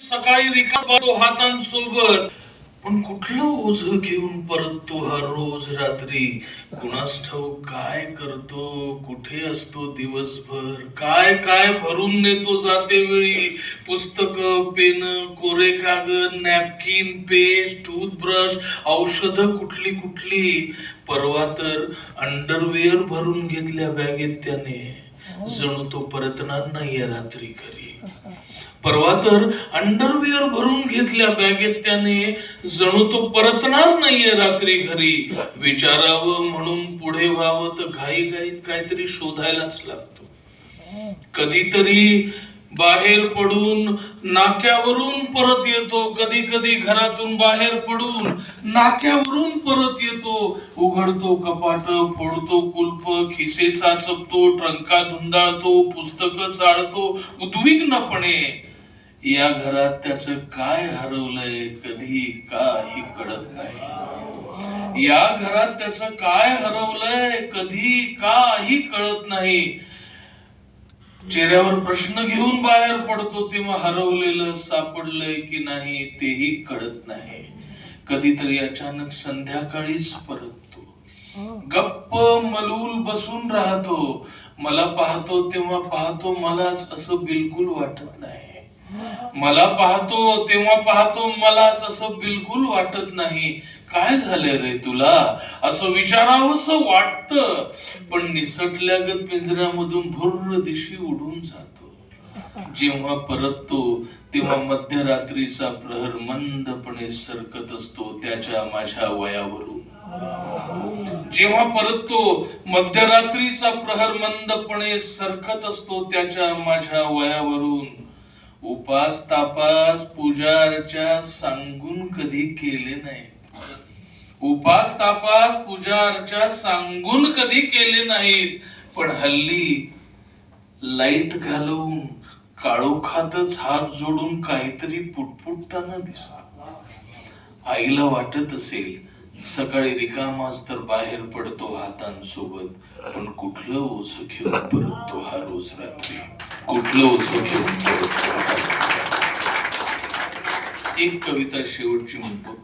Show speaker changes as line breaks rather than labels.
सकाळी रिकामा हातांसोबत. पण कुठलं ओझ घेऊन परततो हा रोज रात्री? कुणास ठाऊक काय करतो? कुठे असतो दिवसभर? काय काय भरून नेतो जाते वेळी? पुस्तक पेन कोरे कागद नॅपकिन पेस्ट टूथब्रश औषध कुठली कुठली? परवा तर अंडरवेअर भरून घेतल्या बॅगेत त्याने. जणू तो परतणार नाहीये रात्री घरी. परवा तर अंडरवेअर भरून घेतल्या बॅगेत त्याने. जणू तो परतणार नाहीये रात्री घरी. विचारावं म्हणून पुढे व्हावं तर घाई घाईत काहीतरी शोधायलाच लागतो. कधीतरी बाहेर पडून नाक्यावरून परत येतो. कधी कधी घरातून बाहेर पडून नाक्यावरून परत येतो. उघडतो कपाट फोडतो कुलप खिसे साचपतो ट्रंका धुंदाळतो पुस्तक चाळतो. उद्विग्नपणे या घरात त्याच काय हरवलंय कधी काही कळत नाही. या घरात त्याच काय हरवलंय कधी काही कळत नाही. चेहऱ्यावर प्रश्न घेऊन बाहेर पडतो तेव्हा हरवलेलं सापडलंय की नाही तेही कळत नाही. कधीतरी अचानक संध्याकाळीच परततो. गप्प मलूल बसून राहतो. मला पाहतो तेव्हा पाहतो मलाच असं बिलकुल वाटत नाही. मला पाहतो तेव्हा पाहतो मलाच असं बिलकुल वाटत नाही. काय झालंय रे तुला? असं विचारावंस वाटत. पण निसटल्यागत पिंजऱ्यामधून भुर्र दिशी उडून जातो. जेव्हा परततो तेव्हा मध्यरात्रीचा प्रहर मंदपणे सरकत असतो त्याच्या माझ्या वयावरून. जेव्हा परततो मध्यरात्रीचा प्रहर मंदपणे सरकत असतो त्याच्या माझ्या वयावरून. उपास तापास पूजा अर्चा सांगून कधी केले नाही. उपास तापास पूजा अर्चा सांगून कधी केले नाहीत. पण हल्ली लाइट घालवून काळोखातच हात जोडून काहीतरी पुटपुटताना दिसत. आईला वाटत असेल सकाळी रिकामाच तर बाहेर पडतो हातांसोबत पण कुठलं ओझ घेऊन परततो हा रोज रात्री? कुठलं ओझ घेऊन परततो? एक कविता शेवटची म्हणतो.